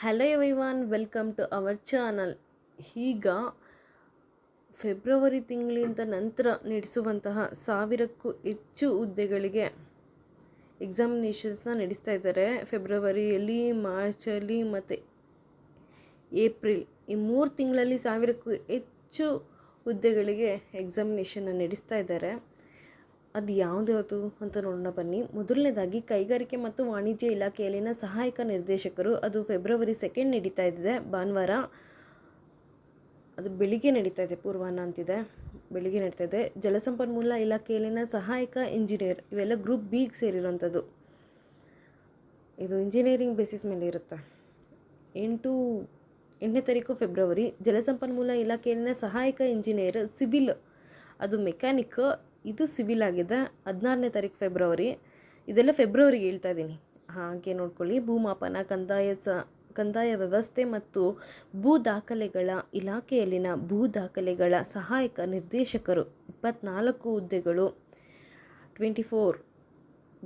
Hello everyone welcome to our channel ಈಗ February ತಿಂಗಳಿಂದ ನಂತರ ನಡೆಸುವಂತಹ ಸಾವಿರಕ್ಕೂ ಹೆಚ್ಚು ಹುದ್ದೆಗಳಿಗೆ ಎಕ್ಸಾಮಿನೇಷನ್ಸ್ನ ನಡೆಸ್ತಾ ಇದ್ದಾರೆ. ಫೆಬ್ರವರಿಯಲ್ಲಿ ಮಾರ್ಚಲ್ಲಿ ಮತ್ತು ಏಪ್ರಿಲ್ ಈ ಮೂರು ತಿಂಗಳಲ್ಲಿ ಸಾವಿರಕ್ಕೂ ಹೆಚ್ಚು ಹುದ್ದೆಗಳಿಗೆ ಎಕ್ಸಾಮಿನೇಷನ್ನ ನಡೆಸ್ತಾ ಇದ್ದಾರೆ. ಅದು ಯಾವುದ್ಯಾವ್ದು ಅಂತ ನೋಡೋಣ ಬನ್ನಿ. ಮೊದಲನೇದಾಗಿ ಕೈಗಾರಿಕೆ ಮತ್ತು ವಾಣಿಜ್ಯ ಇಲಾಖೆಯಲ್ಲಿನ ಸಹಾಯಕ ನಿರ್ದೇಶಕರು ಅದು ಫೆಬ್ರವರಿ ಸೆಕೆಂಡ್ ನಡೀತಾ ಇದೆ ಭಾನುವಾರ ಅದು ಬೆಳಿಗ್ಗೆ ನಡೀತಾ ಇದೆ, ಪೂರ್ವಾಹ್ನ ಅಂತಿದೆ. ಬೆಳಿಗ್ಗೆ ನಡೀತಾ ಇದೆ. ಜಲಸಂಪನ್ಮೂಲ ಇಲಾಖೆಯಲ್ಲಿನ ಸಹಾಯಕ ಇಂಜಿನಿಯರ್ ಇವೆಲ್ಲ ಗ್ರೂಪ್ ಬಿಗೆ ಸೇರಿರುವಂಥದ್ದು. ಇದು ಇಂಜಿನಿಯರಿಂಗ್ ಬೇಸಿಸ್ ಮೇಲೆ ಇರುತ್ತೆ. ಎಂಟು, ಎಂಟನೇ ತಾರೀಕು ಫೆಬ್ರವರಿ ಜಲಸಂಪನ್ಮೂಲ ಇಲಾಖೆಯಲ್ಲಿನ ಸಹಾಯಕ ಇಂಜಿನಿಯರ್ ಸಿವಿಲ್ ಅದು ಮೆಕ್ಯಾನಿಕ್ ಇದು ಸಿವಿಲ್ ಆಗಿದೆ. ಹದಿನಾರನೇ ತಾರೀಕು ಫೆಬ್ರವರಿ. ಇದೆಲ್ಲ ಫೆಬ್ರವರಿಗೆ ಹೇಳ್ತಾ ಇದ್ದೀನಿ. ಹಾಗೆ ನೋಡ್ಕೊಳ್ಳಿ. ಭೂಮಾಪನ, ಕಂದಾಯ ಸ, ಕಂದಾಯ ವ್ಯವಸ್ಥೆ ಮತ್ತು ಭೂ ದಾಖಲೆಗಳ ಇಲಾಖೆಯಲ್ಲಿನ ಭೂ ದಾಖಲೆಗಳ ಸಹಾಯಕ ನಿರ್ದೇಶಕರು. ಇಪ್ಪತ್ನಾಲ್ಕು ಹುದ್ದೆಗಳು, ಟ್ವೆಂಟಿ ಫೋರ್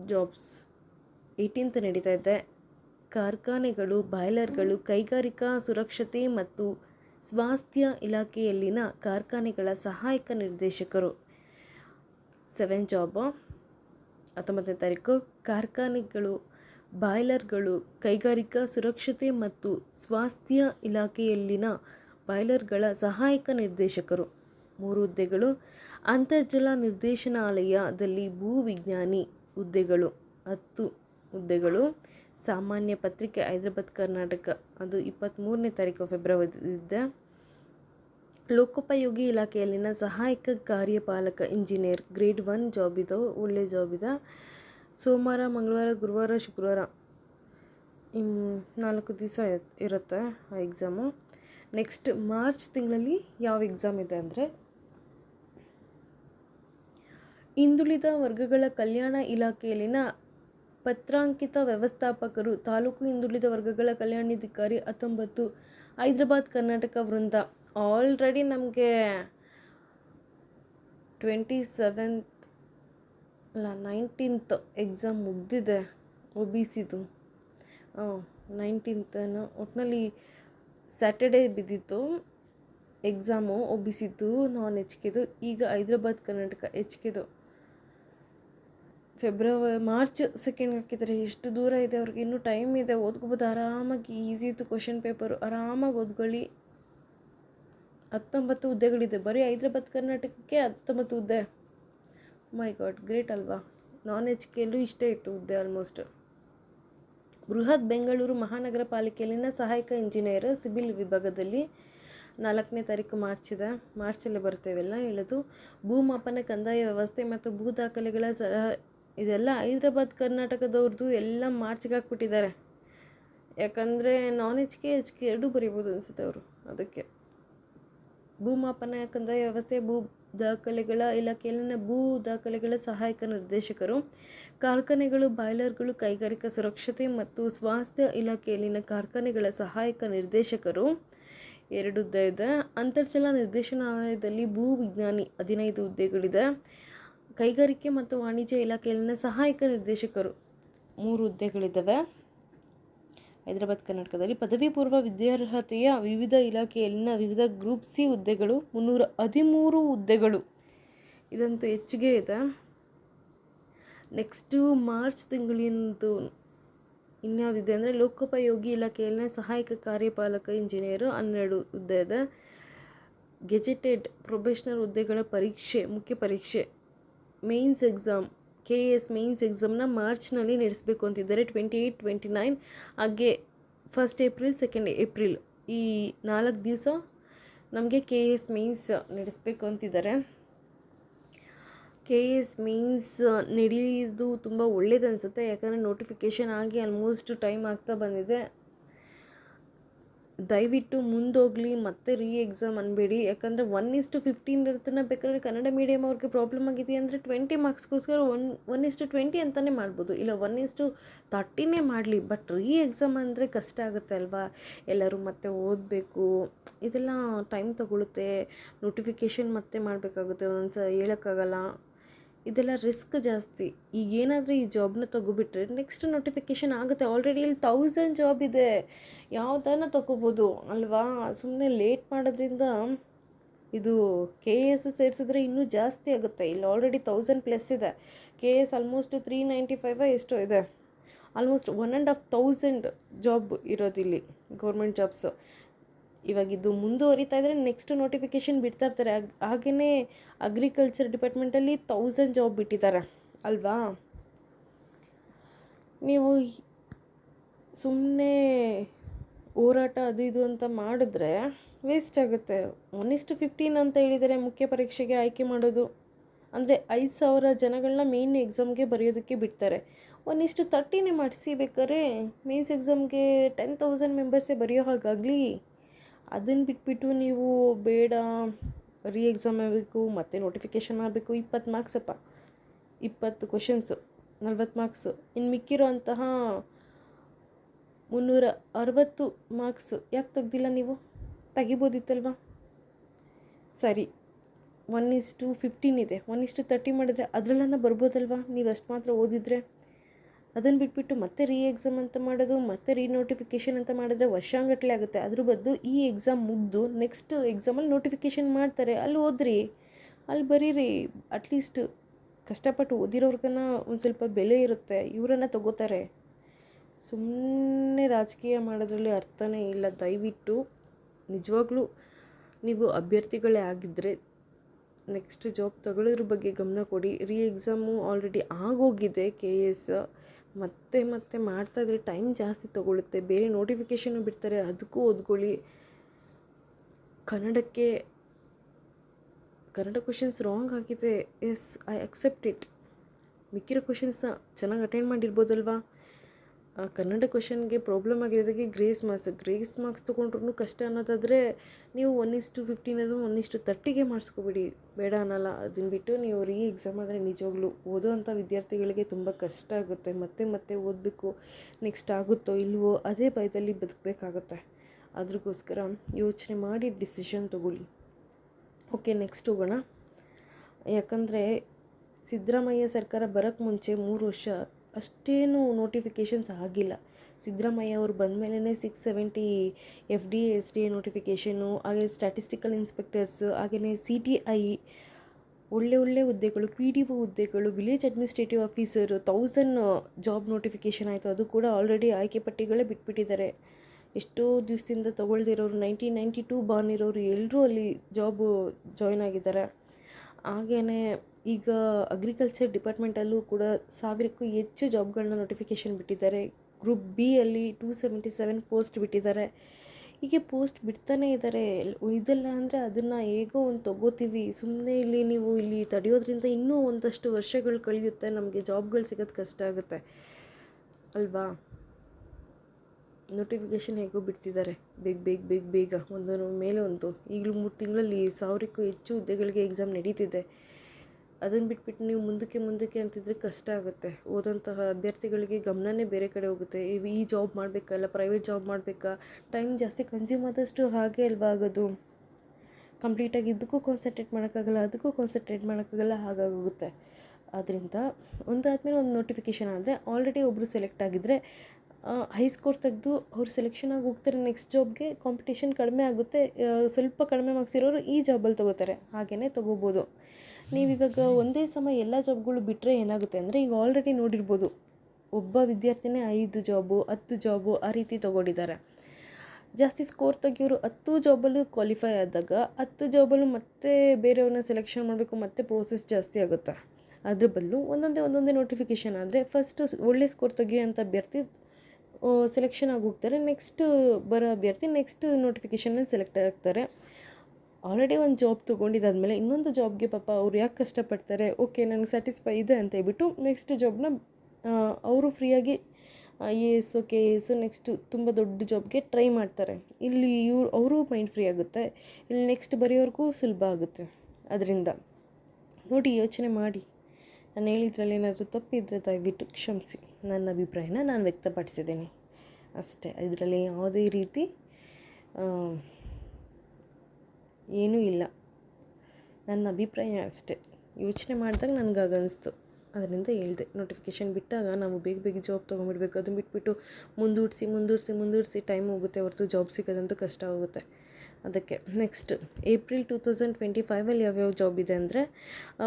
ಜಾಬ್ಸ್, ಏಯ್ಟೀನ್ತ್ ನಡೀತಾ ಇದೆ. ಕಾರ್ಖಾನೆಗಳು, ಬಾಯ್ಲರ್ಗಳು, ಕೈಗಾರಿಕಾ ಸುರಕ್ಷತೆ ಮತ್ತು ಸ್ವಾಸ್ಥ್ಯ ಇಲಾಖೆಯಲ್ಲಿನ ಕಾರ್ಖಾನೆಗಳ ಸಹಾಯಕ ನಿರ್ದೇಶಕರು. Seven job. ಹತ್ತೊಂಬತ್ತನೇ ತಾರೀಕು, ಕಾರ್ಖಾನೆಗಳು, ಬಾಯ್ಲರ್ಗಳು, ಕೈಗಾರಿಕಾ ಸುರಕ್ಷತೆ ಮತ್ತು ಸ್ವಾಸ್ಥ್ಯ ಇಲಾಖೆಯಲ್ಲಿನ ಬಾಯ್ಲರ್ಗಳ ಸಹಾಯಕ ನಿರ್ದೇಶಕರು. ಮೂರು ಹುದ್ದೆಗಳು, ಅಂತರ್ಜಲ ನಿರ್ದೇಶನಾಲಯದಲ್ಲಿ ಭೂವಿಜ್ಞಾನಿ ಹುದ್ದೆಗಳು. ಹತ್ತು ಹುದ್ದೆಗಳು, ಸಾಮಾನ್ಯ ಪತ್ರಿಕೆ ಹೈದರಾಬಾದ್, ಕರ್ನಾಟಕ. ಅದು ಇಪ್ಪತ್ತ್ಮೂರನೇ ತಾರೀಕು ಫೆಬ್ರವರಿ ಇದೆ ಲೋಕೋಪಯೋಗಿ ಇಲಾಖೆಯಲ್ಲಿನ ಸಹಾಯಕ ಕಾರ್ಯಪಾಲಕ ಇಂಜಿನಿಯರ್ ಗ್ರೇಡ್ ಒನ್ ಜಾಬ್ ಇದು ಒಳ್ಳೆ ಜಾಬ್ ಇದೆ ಸೋಮವಾರ, ಮಂಗಳವಾರ, ಗುರುವಾರ, ಶುಕ್ರವಾರ. ನಾಲ್ಕು ದಿವಸ ಇರುತ್ತೆ ಆ ಎಕ್ಸಾಮು ನೆಕ್ಸ್ಟ್ ಮಾರ್ಚ್ ತಿಂಗಳಲ್ಲಿ ಯಾವ ಎಕ್ಸಾಮ್ ಇದೆ ಅಂದರೆ, ಹಿಂದುಳಿದ ವರ್ಗಗಳ ಕಲ್ಯಾಣ ಇಲಾಖೆಯಲ್ಲಿನ ಪತ್ರಾಂಕಿತ ವ್ಯವಸ್ಥಾಪಕರು, ತಾಲೂಕು ಹಿಂದುಳಿದ ವರ್ಗಗಳ ಕಲ್ಯಾಣಾಧಿಕಾರಿ ಹತ್ತೊಂಬತ್ತು, ಹೈದರಾಬಾದ್, ಕರ್ನಾಟಕ ವೃಂದ. ಆಲ್ರೆಡಿ ನಮಗೆ ಟ್ವೆಂಟಿ ಸೆವೆಂತ್ ಅಲ್ಲ ನೈನ್ಟೀನ್ತ್ ಎಕ್ಸಾಮ್ ಮುಗ್ದಿದೆ ಒ ಬಿ ಸಿದು ನೈನ್ಟೀನ್ತೇನು ಒಟ್ಟಿನಲ್ಲಿ ಸ್ಯಾಟರ್ಡೇ ಬಿದ್ದಿತ್ತು ಎಕ್ಸಾಮು ಒ ಬಿ ಸಿದು ನಾನ್ ಎಚ್ ಕೆದು ಈಗ ಹೈದ್ರಾಬಾದ್ ಕರ್ನಾಟಕ ಎಚ್ ಕೆದು ಫೆಬ್ರವರಿ ಮಾರ್ಚ್ ಸೆಕೆಂಡ್ಗೆ ಹಾಕಿದ್ದಾರೆ, ಎಷ್ಟು ದೂರ ಇದೆ ಅವ್ರಿಗೆ, ಇನ್ನೂ ಟೈಮ್ ಇದೆ, ಓದ್ಕೋಬೋದು, ಆರಾಮಾಗಿ ಈಸಿ ಇತ್ತು ಕ್ವಶನ್ ಪೇಪರು ಆರಾಮಾಗಿ ಓದ್ಕೊಳ್ಳಿ. ಹತ್ತೊಂಬತ್ತು ಹುದ್ದೆಗಳಿದೆ. ಬರೀ ಹೈದ್ರಾಬಾದ್, ಕರ್ನಾಟಕಕ್ಕೆ ಹತ್ತೊಂಬತ್ತು ಹುದ್ದೆ. ಮೈ ಗಾಡ್ ಗ್ರೇಟ್ ಅಲ್ವಾ? ನಾನ್ ಎಚ್ ಕೆಯಲ್ಲೂ ಇಷ್ಟೇ ಇತ್ತು ಹುದ್ದೆ ಆಲ್ಮೋಸ್ಟ್ ಬೃಹತ್ ಬೆಂಗಳೂರು ಮಹಾನಗರ ಪಾಲಿಕೆಯಲ್ಲಿನ ಸಹಾಯಕ ಇಂಜಿನಿಯರ್ ಸಿವಿಲ್ ವಿಭಾಗದಲ್ಲಿ ನಾಲ್ಕನೇ ತಾರೀಕು ಮಾರ್ಚ್ ಇದೆ. ಮಾರ್ಚಲ್ಲೇ ಬರ್ತೇವೆಲ್ಲ ಹೇಳೋದು. ಭೂಮಾಪನ ಕಂದಾಯ ವ್ಯವಸ್ಥೆ ಮತ್ತು ಭೂ ದಾಖಲೆಗಳ ಸಹ ಇದೆಲ್ಲ ಹೈದ್ರಾಬಾದ್ ಕರ್ನಾಟಕದವ್ರದ್ದು ಎಲ್ಲ ಮಾರ್ಚ್ಗೆ ಹಾಕ್ಬಿಟ್ಟಿದ್ದಾರೆ. ಯಾಕಂದರೆ ನಾನ್ ಎಚ್ ಕೆ ಎಚ್ ಕೆ ಎರಡೂ ಬರೀಬೋದು ಅನಿಸುತ್ತೆ ಅವರು. ಅದಕ್ಕೆ. ಭೂಮಾಪನ ಕಂದಾಯ ವ್ಯವಸ್ಥೆ, ಭೂ ದಾಖಲೆಗಳ ಇಲಾಖೆಯಲ್ಲಿನ ಭೂ ದಾಖಲೆಗಳ ಸಹಾಯಕ ನಿರ್ದೇಶಕರು, ಕಾರ್ಖಾನೆಗಳು, ಬಾಯ್ಲರ್ಗಳು, ಕೈಗಾರಿಕಾ ಸುರಕ್ಷತೆ ಮತ್ತು ಸ್ವಾಸ್ಥ್ಯ ಇಲಾಖೆಯಲ್ಲಿನ ಕಾರ್ಖಾನೆಗಳ ಸಹಾಯಕ ನಿರ್ದೇಶಕರು. ಎರಡು ಹುದ್ದೆ ಇದೆ ಅಂತರ್ಜಲ ನಿರ್ದೇಶನಾಲಯದಲ್ಲಿ ಭೂ ವಿಜ್ಞಾನಿ ಹದಿನೈದು ಹುದ್ದೆಗಳಿದೆ. ಕೈಗಾರಿಕೆ ಮತ್ತು ವಾಣಿಜ್ಯ ಇಲಾಖೆಯಲ್ಲಿನ ಸಹಾಯಕ ನಿರ್ದೇಶಕರು ಮೂರು ಹುದ್ದೆಗಳಿದ್ದಾವೆ. ಹೈದರಾಬಾದ್ ಕರ್ನಾಟಕದಲ್ಲಿ ಪದವಿ ಪೂರ್ವ ವಿದ್ಯಾರ್ಹತೆಯ ವಿವಿಧ ಇಲಾಖೆಯಲ್ಲಿನ ವಿವಿಧ ಗ್ರೂಪ್ ಸಿ ಹುದ್ದೆಗಳು, ಮುನ್ನೂರ ಹದಿಮೂರು ಹುದ್ದೆಗಳು. ಇದಂತೂ ಹೆಚ್ಚಿಗೆ ಇದೆ. ನೆಕ್ಸ್ಟು ಮಾರ್ಚ್ ತಿಂಗಳಿಂದು ಇನ್ಯಾವುದಿದೆ ಅಂದರೆ ಲೋಕೋಪಯೋಗಿ ಇಲಾಖೆಯಲ್ಲಿನ ಸಹಾಯಕ ಕಾರ್ಯಪಾಲಕ ಇಂಜಿನಿಯರು ಹನ್ನೆರಡು ಹುದ್ದೆ ಇದೆ. ಗೆಜೆಟೆಡ್ ಪ್ರೊಫೆಷ್ನಲ್ ಹುದ್ದೆಗಳ ಪರೀಕ್ಷೆ, ಮುಖ್ಯ ಪರೀಕ್ಷೆ mains exam K A S mains ಎಕ್ಸಾಮ್ನ ಮಾರ್ಚ್ನಲ್ಲಿ ನಡೆಸಬೇಕು ಅಂತಿದ್ದಾರೆ, ಟ್ವೆಂಟಿ ಏಯ್ಟ್, ಟ್ವೆಂಟಿ ನೈನ್. ಹಾಗೆ ಫಸ್ಟ್ ಏಪ್ರಿಲ್ ಸೆಕೆಂಡ್ ಏಪ್ರಿಲ್ ಈ ನಾಲ್ಕು ದಿವಸ ನಮಗೆ ಕೆ ಎ ಎಸ್ ಮೇನ್ಸ್ ನಡೆಸಬೇಕು ಅಂತಿದ್ದಾರೆ. ಕೆ ಎ ಎಸ್ ಮೇನ್ಸ್ ನಡೆಯೋದು ತುಂಬ ಒಳ್ಳೇದು ಅನಿಸುತ್ತೆ, ಯಾಕಂದರೆ ನೋಟಿಫಿಕೇಷನ್ ಆಗಿ ಆಲ್ಮೋಸ್ಟ್ ಟೈಮ್ ಆಗ್ತಾ ಬಂದಿದೆ. ದಯವಿಟ್ಟು ಮುಂದೋಗಲಿ, ಮತ್ತೆ ರೀ ಎಕ್ಸಾಮ್ ಅನ್ಬೇಡಿ. ಯಾಕಂದರೆ ಒನ್ ಇಸ್ ಟು ಫಿಫ್ಟೀನ್ ಇರ್ತನ ಬೇಕಾದ್ರೆ ಕನ್ನಡ ಮೀಡಿಯಮ್ ಅವ್ರಿಗೆ ಪ್ರಾಬ್ಲಮ್ ಆಗಿದೆ ಅಂದರೆ twenty ಮಾರ್ಕ್ಸ್ಗೋಸ್ಕರ one one is to twenty ಅಂತಲೇ ಮಾಡ್ಬೋದು. ಇಲ್ಲ ಒನ್ ಇಸ್ ಟು ತರ್ಟಿನೇ ಮಾಡಲಿ ಬಟ್ ರೀ ಎಕ್ಸಾಮ್ ಅಂದರೆ ಕಷ್ಟ ಆಗುತ್ತೆ ಅಲ್ವಾ? ಎಲ್ಲರೂ ಮತ್ತೆ ಓದಬೇಕು. ಇದೆಲ್ಲ ಟೈಮ್ ತಗೊಳುತ್ತೆ. ನೋಟಿಫಿಕೇಷನ್ ಮತ್ತೆ ಮಾಡಬೇಕಾಗುತ್ತೆ. ಒಂದೊಂದು ಸಲ ಹೇಳೋಕ್ಕಾಗಲ್ಲ. ಇದೆಲ್ಲ ರಿಸ್ಕ್ ಜಾಸ್ತಿ. ಈಗ ಏನಾದರೂ ಈ ಜಾಬ್ನ ತೊಗೊಬಿಟ್ರೆ ನೆಕ್ಸ್ಟ್ ನೋಟಿಫಿಕೇಷನ್ ಆಗುತ್ತೆ. ಆಲ್ರೆಡಿ ಇಲ್ಲಿ ತೌಸಂಡ್ ಜಾಬ್ ಇದೆ. ಯಾವುದನ್ನ ತೊಗೋಬೋದು, ಅಲ್ವಾ? ಸುಮ್ಮನೆ ಲೇಟ್ ಮಾಡೋದ್ರಿಂದ ಇದು ಕೆ ಎ ಎಸ್ ಸೇರಿಸಿದ್ರೆ ಇನ್ನೂ ಜಾಸ್ತಿ ಆಗುತ್ತೆ. ಇಲ್ಲಿ ಆಲ್ರೆಡಿ ತೌಸಂಡ್ ಪ್ಲಸ್ ಇದೆ. K S almost three ninety five ಎಷ್ಟೋ ಇದೆ. Almost one and half thousand job ಇರೋದಿಲ್ಲಿ government jobs ಇವಾಗ ಇದು ಮುಂದುವರಿತಾ ಇದ್ದರೆ ನೆಕ್ಸ್ಟ್ ನೋಟಿಫಿಕೇಷನ್ ಬಿಡ್ತಾ ಇರ್ತಾರೆ. ಹಾಗ್ ಹಾಗೆಯೇ ಅಗ್ರಿಕಲ್ಚರ್ ಡಿಪಾರ್ಟ್ಮೆಂಟಲ್ಲಿ ತೌಸಂಡ್ ಜಾಬ್ ಬಿಟ್ಟಿದ್ದಾರೆ ಅಲ್ವಾ? ನೀವು ಸುಮ್ಮನೆ ಹೋರಾಟ ಅದು ಇದು ಅಂತ ಮಾಡಿದ್ರೆ ವೇಸ್ಟ್ ಆಗುತ್ತೆ. ಒನ್ ಇಷ್ಟು ಫಿಫ್ಟೀನ್ ಅಂತ ಹೇಳಿದರೆ ಮುಖ್ಯ ಪರೀಕ್ಷೆಗೆ ಆಯ್ಕೆ ಮಾಡೋದು. ಅಂದರೆ ಐದು ಸಾವಿರ ಜನಗಳನ್ನ ಮೇನ್ ಎಕ್ಸಾಮ್ಗೆ ಬರೆಯೋದಕ್ಕೆ ಬಿಡ್ತಾರೆ. ಒಂದಿಷ್ಟು ತರ್ಟಿನೇ ಮಾಡಿಸಿ ಬೇಕಾದ್ರೆ ಮೇನ್ಸ್ ಎಕ್ಸಾಮ್ಗೆ ಟೆನ್ ತೌಸಂಡ್ ಮೆಂಬರ್ಸೇ ಬರೆಯೋ ಹಾಗಾಗಲಿ. ಅದನ್ನು ಬಿಟ್ಬಿಟ್ಟು ನೀವು ಬೇಡ ರೀ ಎಕ್ಸಾಮ್ ಆಗಬೇಕು, ಮತ್ತು ನೋಟಿಫಿಕೇಷನ್ ಮಾಡಬೇಕು. ಇಪ್ಪತ್ತು ಮಾರ್ಕ್ಸಪ್ಪ ಇಪ್ಪತ್ತು ಕ್ವಶನ್ಸು ನಲ್ವತ್ತು ಮಾರ್ಕ್ಸು ಇನ್ನು ಮಿಕ್ಕಿರೋ ಅಂತಹ ಮುನ್ನೂರ ಅರವತ್ತು ಮಾರ್ಕ್ಸು ಯಾಕೆ ತೆಗ್ದಿಲ್ಲ ನೀವು? ತೆಗಿಬೋದಿತ್ತಲ್ವ? ಸರಿ ಒನ್ ಇಸ್ ಟು ಫಿಫ್ಟೀನ್ ಇದೆ. ಒನ್ ಇಸ್ ಟು ತರ್ಟಿ ಮಾಡಿದರೆ ಅದರಲ್ಲನ್ನ ಬರ್ಬೋದಲ್ವಾ? ನೀವು ಅಷ್ಟು ಮಾತ್ರ ಓದಿದರೆ? ಅದನ್ನು ಬಿಟ್ಬಿಟ್ಟು ಮತ್ತೆ ರೀ ಎಕ್ಸಾಮ್ ಅಂತ ಮಾಡೋದು, ಮತ್ತೆ ರೀ ನೋಟಿಫಿಕೇಷನ್ ಅಂತ ಮಾಡಿದ್ರೆ ವರ್ಷಾಂಗಟ್ಲೆ ಆಗುತ್ತೆ. ಅದ್ರ ಬದಲು ಈ ಎಕ್ಸಾಮ್ ಮುಗ್ದು ನೆಕ್ಸ್ಟ್ ಎಕ್ಸಾಮಲ್ಲಿ ನೋಟಿಫಿಕೇಷನ್ ಮಾಡ್ತಾರೆ. ಅಲ್ಲಿ ಓದ್ರಿ, ಅಲ್ಲಿ ಬರೀರಿ. ಅಟ್ಲೀಸ್ಟ್ ಕಷ್ಟಪಟ್ಟು ಓದಿರೋರ್ಗನ ಒಂದು ಸ್ವಲ್ಪ ಬೆಲೆ ಇರುತ್ತೆ. ಇವರನ್ನು ತಗೋತಾರೆ. ಸುಮ್ಮನೆ ರಾಜಕೀಯ ಮಾಡೋದ್ರಲ್ಲಿ ಅರ್ಥನೇ ಇಲ್ಲ. ದಯವಿಟ್ಟು ನಿಜವಾಗ್ಲೂ ನೀವು ಅಭ್ಯರ್ಥಿಗಳೇ ಆಗಿದ್ದರೆ ನೆಕ್ಸ್ಟ್ ಜಾಬ್ ತಗೊಳ್ಳೋದ್ರ ಬಗ್ಗೆ ಗಮನ ಕೊಡಿ. ರೀ ಎಕ್ಸಾಮು ಆಲ್ರೆಡಿ ಆಗೋಗಿದೆ ಕೆ ಎಸ್ ಮತ್ತೆ ಮತ್ತೆ ಮಾಡ್ತಾಯಿದ್ರೆ ಟೈಮ್ ಜಾಸ್ತಿ ತೊಗೊಳುತ್ತೆ. ಬೇರೆ ನೋಟಿಫಿಕೇಶನ್ ಬಿಡ್ತಾರೆ, ಅದಕ್ಕೂ ಓದ್ಕೊಳ್ಳಿ. ಕನ್ನಡಕ್ಕೆ, ಕನ್ನಡ ಕ್ವಶನ್ಸ್ ರಾಂಗ್ ಆಗಿದೆ. ಎಸ್ ಐ ಅಕ್ಸೆಪ್ಟ್ ಇಟ್ ಮಿಕ್ಕಿರೋ ಕ್ವಶನ್ಸ್ನ ಚೆನ್ನಾಗಿ ಅಟೆಂಡ್ ಮಾಡಿರ್ಬೋದಲ್ವಾ? ಕನ್ನಡ ಕ್ವಶನ್ಗೆ ಪ್ರಾಬ್ಲಮ್ ಆಗಿರೋದಕ್ಕೆ ಗ್ರೇಸ್ ಮಾರ್ಕ್ಸ್ ಗ್ರೇಸ್ ಮಾರ್ಕ್ಸ್ ತೊಗೊಂಡ್ರು ಕಷ್ಟ ಅನ್ನೋದಾದರೆ ನೀವು ಒನ್ ಇಷ್ಟು ಫಿಫ್ಟೀನ್ ಅದು ಒನ್ ಇಷ್ಟು ತರ್ಟಿಗೆ ಮಾಡಿಸ್ಕೊಬಿಡಿ. ಬೇಡ ಅನ್ನಲ್ಲ. ಅದನ್ನ ಬಿಟ್ಟು ನೀವು ರೀ ಎಕ್ಸಾಮ್ ಆದರೆ ನಿಜವಾಗ್ಲೂ ಓದೋವಂಥ ವಿದ್ಯಾರ್ಥಿಗಳಿಗೆ ತುಂಬ ಕಷ್ಟ ಆಗುತ್ತೆ. ಮತ್ತೆ ಮತ್ತೆ ಓದಬೇಕು ನೆಕ್ಸ್ಟ್ ಆಗುತ್ತೋ ಇಲ್ವೋ ಅದೇ ಭಯದಲ್ಲಿ ಬದುಕಬೇಕಾಗುತ್ತೆ. ಅದ್ರಗೋಸ್ಕರ ಯೋಚನೆ ಮಾಡಿ ಡಿಸಿಷನ್ ತೊಗೊಳ್ಳಿ. ಓಕೆ ನೆಕ್ಸ್ಟ್ ಹೋಗೋಣ. ಯಾಕಂದರೆ ಸಿದ್ದರಾಮಯ್ಯ ಸರ್ಕಾರ ಬರೋಕ್ಕೆ ಮುಂಚೆ ಮೂರು ವರ್ಷ ಅಷ್ಟೇನು ನೋಟಿಫಿಕೇಷನ್ಸ್ ಆಗಿಲ್ಲ. ಸಿದ್ದರಾಮಯ್ಯ ಅವರು ಬಂದ ಮೇಲೇ six seventy F D S D A notification ಹಾಗೆ ಸ್ಟ್ಯಾಟಿಸ್ಟಿಕಲ್ ಇನ್ಸ್ಪೆಕ್ಟರ್ಸ್ ಹಾಗೆಯೇ ಸಿ ಟಿ ಐ ಒಳ್ಳೆ ಒಳ್ಳೆ ಹುದ್ದೆಗಳು ಪಿ ಡಿ ಒ ಹುದ್ದೆಗಳು village administrative officer thousand job notification ಆಯಿತು. ಅದು ಕೂಡ ಆಲ್ರೆಡಿ ಆಯ್ಕೆ ಪಟ್ಟಿಗಳೇ ಬಿಟ್ಬಿಟ್ಟಿದ್ದಾರೆ. ಎಷ್ಟೋ ದಿವಸದಿಂದ ತೊಗೊಳ್ದಿರೋರು ನೈನ್ಟೀನ್ ನೈಂಟಿ ಟೂ ಬಾರ್ನ್ ಇರೋರು ಎಲ್ಲರೂ ಅಲ್ಲಿ ಜಾಬು ಜಾಯ್ನ್ ಆಗಿದ್ದಾರೆ. ಹಾಗೆಯೇ ಈಗ ಅಗ್ರಿಕಲ್ಚರ್ ಡಿಪಾರ್ಟ್ಮೆಂಟಲ್ಲೂ ಕೂಡ ಸಾವಿರಕ್ಕೂ ಹೆಚ್ಚು ಜಾಬ್ಗಳನ್ನ ನೋಟಿಫಿಕೇಷನ್ ಬಿಟ್ಟಿದ್ದಾರೆ. ಗ್ರೂಪ್ ಬಿ ಅಲ್ಲಿ ಟೂ ಸೆವೆಂಟಿ ಸೆವೆನ್ ಪೋಸ್ಟ್ ಬಿಟ್ಟಿದ್ದಾರೆ. ಹೀಗೆ ಪೋಸ್ಟ್ ಬಿಡ್ತಾನೇ ಇದ್ದಾರೆ. ಇದೆಲ್ಲ ಅಂದರೆ ಅದನ್ನು ಹೇಗೋ ಒಂದು ತೊಗೋತೀವಿ. ಸುಮ್ಮನೆ ಇಲ್ಲಿ ನೀವು ಇಲ್ಲಿ ತಡೆಯೋದ್ರಿಂದ ಇನ್ನೂ ಒಂದಷ್ಟು ವರ್ಷಗಳು ಕಳೆಯುತ್ತೆ. ನಮಗೆ ಜಾಬ್ಗಳು ಸಿಗೋದು ಕಷ್ಟ ಆಗುತ್ತೆ. ಅಲ್ವಾ? ನೋಟಿಫಿಕೇಷನ್ ಹೇಗೋ ಬಿಡ್ತಿದ್ದಾರೆ. ಬೇಗ ಬೇಗ ಬೇಗ ಬೇಗ. ಒಂದರ ಮೇಲೆ ಒಂದು. ಈಗಲೂ ಮೂರು ತಿಂಗಳಲ್ಲಿ ಸಾವಿರಕ್ಕೂ ಹೆಚ್ಚು ಹುದ್ದೆಗಳಿಗೆ ಎಕ್ಸಾಮ್ ನಡೀತಿದೆ. ಅದನ್ನು ಬಿಟ್ಬಿಟ್ಟು ನೀವು ಮುಂದಕ್ಕೆ ಮುಂದಕ್ಕೆ ಅಂತಿದ್ರೆ ಕಷ್ಟ ಆಗುತ್ತೆ. ಓದೋಂತಹ ಅಭ್ಯರ್ಥಿಗಳಿಗೆ ಗಮನನೇ ಬೇರೆ ಕಡೆ ಹೋಗುತ್ತೆ. ಈ ಜಾಬ್ ಮಾಡಬೇಕಲ್ಲ ಪ್ರೈವೇಟ್ ಜಾಬ್ ಮಾಡಬೇಕಾ? ಟೈಮ್ ಜಾಸ್ತಿ ಕನ್ಸ್ಯೂಮ್ ಆದಷ್ಟು ಹಾಗೆ ಅಲ್ವಾ ಆಗೋದು? ಕಂಪ್ಲೀಟಾಗಿ ಇದಕ್ಕೂ ಕಾನ್ಸಂಟ್ರೇಟ್ ಮಾಡೋಕ್ಕಾಗಲ್ಲ, ಅದಕ್ಕೂ ಕಾನ್ಸಂಟ್ರೇಟ್ ಮಾಡೋಕ್ಕಾಗಲ್ಲ ಹಾಗಾಗುತ್ತೆ ಆದ್ದರಿಂದ ಒಂದಾದ್ಮೇಲೆ ಒಂದು ನೋಟಿಫಿಕೇಷನ್ ಆದರೆ ಆಲ್ರೆಡಿ ಒಬ್ಬರು ಸೆಲೆಕ್ಟ್ ಆಗಿದ್ದರೆ ಹೈ ಸ್ಕೋರ್ ತೆಗೆದು ಅವ್ರು ಸೆಲೆಕ್ಷನ್ ಆಗಿ ಹೋಗ್ತಾರೆ ನೆಕ್ಸ್ಟ್ ಜಾಬ್ಗೆ ಕಾಂಪಿಟೇಷನ್ ಕಡಿಮೆ ಆಗುತ್ತೆ. ಸ್ವಲ್ಪ ಕಡಿಮೆ ಮಾರ್ಕ್ಸ್ ಇರೋರು ಈ ಜಾಬಲ್ಲಿ ತೊಗೋತಾರೆ. ಹಾಗೆಯೇ ತೊಗೋಬೋದು. ನೀವಿವಾಗ ಒಂದೇ ಸಮ ಎಲ್ಲ ಜಾಬ್ಗಳು ಬಿಟ್ಟರೆ ಏನಾಗುತ್ತೆ ಅಂದರೆ ಈಗ ಆಲ್ರೆಡಿ ನೋಡಿರ್ಬೋದು. ಒಬ್ಬ ವಿದ್ಯಾರ್ಥಿನೇ ಐದು ಜಾಬು ಹತ್ತು ಜಾಬು ಆ ರೀತಿ ತೊಗೊಂಡಿದ್ದಾರೆ. ಜಾಸ್ತಿ ಸ್ಕೋರ್ ತೆಗಿಯೋರು ಹತ್ತು ಜಾಬಲ್ಲೂ ಕ್ವಾಲಿಫೈ ಆದಾಗ ಹತ್ತು ಜಾಬಲ್ಲೂ ಮತ್ತೆ ಬೇರೆಯವ್ರನ್ನ ಸೆಲೆಕ್ಷನ್ ಮಾಡಬೇಕು, ಮತ್ತೆ ಪ್ರೋಸೆಸ್ ಜಾಸ್ತಿ ಆಗುತ್ತೆ. ಅದ್ರ ಬದಲು ಒಂದೊಂದೇ ಒಂದೊಂದೇ ನೋಟಿಫಿಕೇಷನ್ ಆದರೆ ಫಸ್ಟು ಒಳ್ಳೆ ಸ್ಕೋರ್ ತೆಗಿಯೋಂಥ ಅಭ್ಯರ್ಥಿ ಸೆಲೆಕ್ಷನ್ ಆಗಿ ಹೋಗ್ತಾರೆ ನೆಕ್ಸ್ಟ್ ಬರೋ ಅಭ್ಯರ್ಥಿ ನೆಕ್ಸ್ಟ್ ನೋಟಿಫಿಕೇಷನಲ್ಲಿ ಸೆಲೆಕ್ಟ್ ಆಗ್ತಾರೆ. ಆಲ್ರೆಡಿ ಒಂದು ಜಾಬ್ ತೊಗೊಂಡಿದ್ದಾದ್ಮೇಲೆ ಇನ್ನೊಂದು ಜಾಬ್ಗೆ ಪಾಪ ಅವ್ರು ಯಾಕೆ ಕಷ್ಟಪಡ್ತಾರೆ? ಓಕೆ ನನಗೆ ಸ್ಯಾಟಿಸ್ಫೈ ಇದೆ ಅಂತ ಹೇಳ್ಬಿಟ್ಟು ನೆಕ್ಸ್ಟ್ ಜಾಬ್ನ ಅವರು ಫ್ರೀಯಾಗಿ I A S K A S next ತುಂಬ ದೊಡ್ಡ ಜಾಬ್ಗೆ ಟ್ರೈ ಮಾಡ್ತಾರೆ. ಇಲ್ಲಿ ಇವ್ರು, ಅವರು ಮೈಂಡ್ ಫ್ರೀ ಆಗುತ್ತೆ. ಇಲ್ಲಿ ನೆಕ್ಸ್ಟ್ ಬರೆಯೋರ್ಗೂ ಸುಲಭ ಆಗುತ್ತೆ. ಅದರಿಂದ. ನೋಡಿ ಯೋಚನೆ ಮಾಡಿ. ನಾನು ಹೇಳಿದ್ರಲ್ಲಿ ಏನಾದರೂ ತಪ್ಪಿದ್ರೆ ದಯವಿಟ್ಟು ಕ್ಷಮಿಸಿ. ನನ್ನ ಅಭಿಪ್ರಾಯನ ನಾನು ವ್ಯಕ್ತಪಡಿಸಿದ್ದೀನಿ. ಅಷ್ಟೇ. ಇದರಲ್ಲಿ ಯಾವುದೇ ರೀತಿ ಏನೂ ಇಲ್ಲ. ನನ್ನ ಅಭಿಪ್ರಾಯ ಅಷ್ಟೇ. ಯೋಚನೆ ಮಾಡಿದಾಗ ನನಗೆ ಆಗ ಅನಿಸ್ತು. ಅದರಿಂದ ಹೇಳಿದೆ. ನೋಟಿಫಿಕೇಷನ್ ಬಿಟ್ಟಾಗ ನಾವು ಬೇಗ ಬೇಗ ಜಾಬ್ ತೊಗೊಂಬಿಡ್ಬೇಕು ಅದನ್ನು ಬಿಟ್ಬಿಟ್ಟು ಮುಂದೂಡಿಸಿ ಮುಂದೂಡಿಸಿ ಮುಂದೂಡಿಸಿ ಟೈಮ್ ಹೋಗುತ್ತೆ ಹೊರತು ಜಾಬ್ ಸಿಗೋದಂತೂ ಕಷ್ಟ ಆಗುತ್ತೆ ಅದಕ್ಕೆ next April two thousand twenty ಫೈವಲ್ಲಿ ಯಾವ್ಯಾವ ಜಾಬ್ ಇದೆ ಅಂದರೆ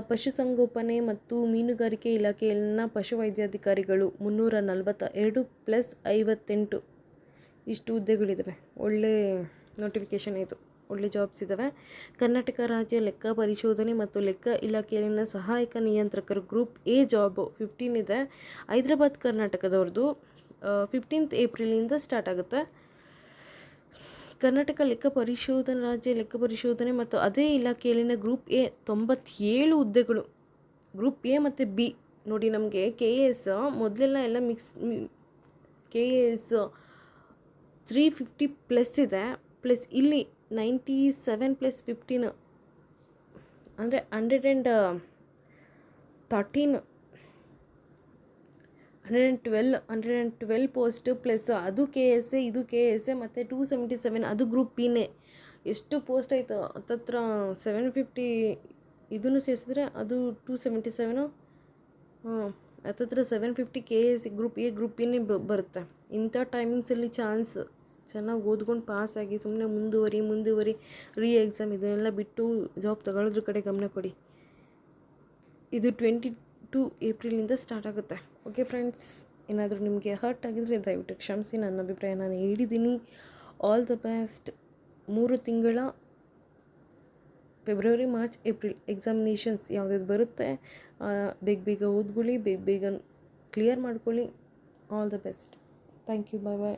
ಪಶುಸಂಗೋಪನೆ ಮತ್ತು ಮೀನುಗಾರಿಕೆ ಇಲಾಖೆಯಲ್ಲಿನ ಪಶುವೈದ್ಯಾಧಿಕಾರಿಗಳು ಮುನ್ನೂರ ನಲವತ್ತ ಎರಡು ಪ್ಲಸ್ ಐವತ್ತೆಂಟು ಇಷ್ಟು ಹುದ್ದೆಗಳಿದ್ದಾವೆ. ಒಳ್ಳೆ ನೋಟಿಫಿಕೇಷನ್ ಇದು. ಒಳ್ಳೆ ಜಾಬ್ಸ್ ಇದ್ದಾವೆ ಕರ್ನಾಟಕ ರಾಜ್ಯ ಲೆಕ್ಕ ಪರಿಶೋಧನೆ ಮತ್ತು ಲೆಕ್ಕ ಇಲಾಖೆಯಲ್ಲಿನ ಸಹಾಯಕ ನಿಯಂತ್ರಕರು ಗ್ರೂಪ್ ಎ ಜಾಬು ಫಿಫ್ಟೀನ್ ಇದೆ. ಹೈದ್ರಾಬಾದ್ ಕರ್ನಾಟಕದವ್ರದ್ದು ಫಿಫ್ಟೀನ್ತ್ ಏಪ್ರಿಲಿಂದ ಸ್ಟಾರ್ಟ್ ಆಗುತ್ತೆ. ಕರ್ನಾಟಕ ಲೆಕ್ಕ ಪರಿಶೋಧನಾ ರಾಜ್ಯ ಲೆಕ್ಕ ಪರಿಶೋಧನೆ ಮತ್ತು ಅದೇ ಇಲಾಖೆಯಲ್ಲಿನ ಗ್ರೂಪ್ ಎ ತೊಂಬತ್ತೇಳು ಹುದ್ದೆಗಳು. ಗ್ರೂಪ್ ಎ ಮತ್ತು ಬಿ. ನೋಡಿ ನಮಗೆ ಕೆ ಎ ಎಸ್ ಮೊದಲೆಲ್ಲ ಎಲ್ಲ mix K A S three fifty plus ಇದೆ. ಪ್ಲಸ್ ಇಲ್ಲಿ ನೈಂಟಿ ಸೆವೆನ್ ಪ್ಲಸ್ ಫಿಫ್ಟೀನ್ ಅಂದರೆ hundred and thirteen hundred and twelve, hundred and twelve post plus ಅದು ಕೆ ಎಸ್ ಎ ಇದು ಕೆ ಎಸ್ ಎ ಮತ್ತು two seventy seven ಅದು group ಪಿನೇ ಎಷ್ಟು post ಆಯಿತು? ಹತ್ತತ್ರ ಸೆವೆನ್ ಫಿಫ್ಟಿ ಇದನ್ನು ಸೇರಿಸಿದ್ರೆ ಅದು ಟೂ ಸೆವೆಂಟಿ ಸೆವೆನು ಹಾಂ ಹತ್ತತ್ರ seven fifty K S group A group ಪಿನೇ ಬರುತ್ತೆ. ಇಂಥ ಟೈಮಿಂಗ್ಸಲ್ಲಿ ಚಾನ್ಸ್ ಚೆನ್ನಾಗಿ ಓದ್ಕೊಂಡು ಪಾಸಾಗಿ ಸುಮ್ಮನೆ ಮುಂದುವರಿ ಮುಂದುವರಿ ರೀ ಎಕ್ಸಾಮ್ ಇದನ್ನೆಲ್ಲ ಬಿಟ್ಟು ಜಾಬ್ ತಗೊಳ್ಳೋದ್ರ ಕಡೆ ಗಮನ ಕೊಡಿ. ಇದು ಟ್ವೆಂಟಿ ಟು ಏಪ್ರಿಲಿಂದ ಸ್ಟಾರ್ಟ್ ಆಗುತ್ತೆ. ಓಕೆ ಫ್ರೆಂಡ್ಸ್ ಏನಾದರೂ ನಿಮಗೆ ಹರ್ಟ್ ಆಗಿದರೆ ದಯವಿಟ್ಟು ಕ್ಷಮಿಸಿ. ನನ್ನ ಅಭಿಪ್ರಾಯ ನಾನು ಹೇಳಿದ್ದೀನಿ. ಆಲ್ ದ ಬೆಸ್ಟ್ ಮೂರು ತಿಂಗಳ ಫೆಬ್ರವರಿ ಮಾರ್ಚ್ ಏಪ್ರಿಲ್ ಎಕ್ಸಾಮಿನೇಷನ್ಸ್ ಯಾವುದ್ಯಾವ್ದು ಬರುತ್ತೆ ಬೇಗ ಬೇಗ ಓದ್ಕೊಳ್ಳಿ, ಬೇಗ ಬೇಗ ಕ್ಲಿಯರ್ ಮಾಡ್ಕೊಳ್ಳಿ. All the best thank you bye bye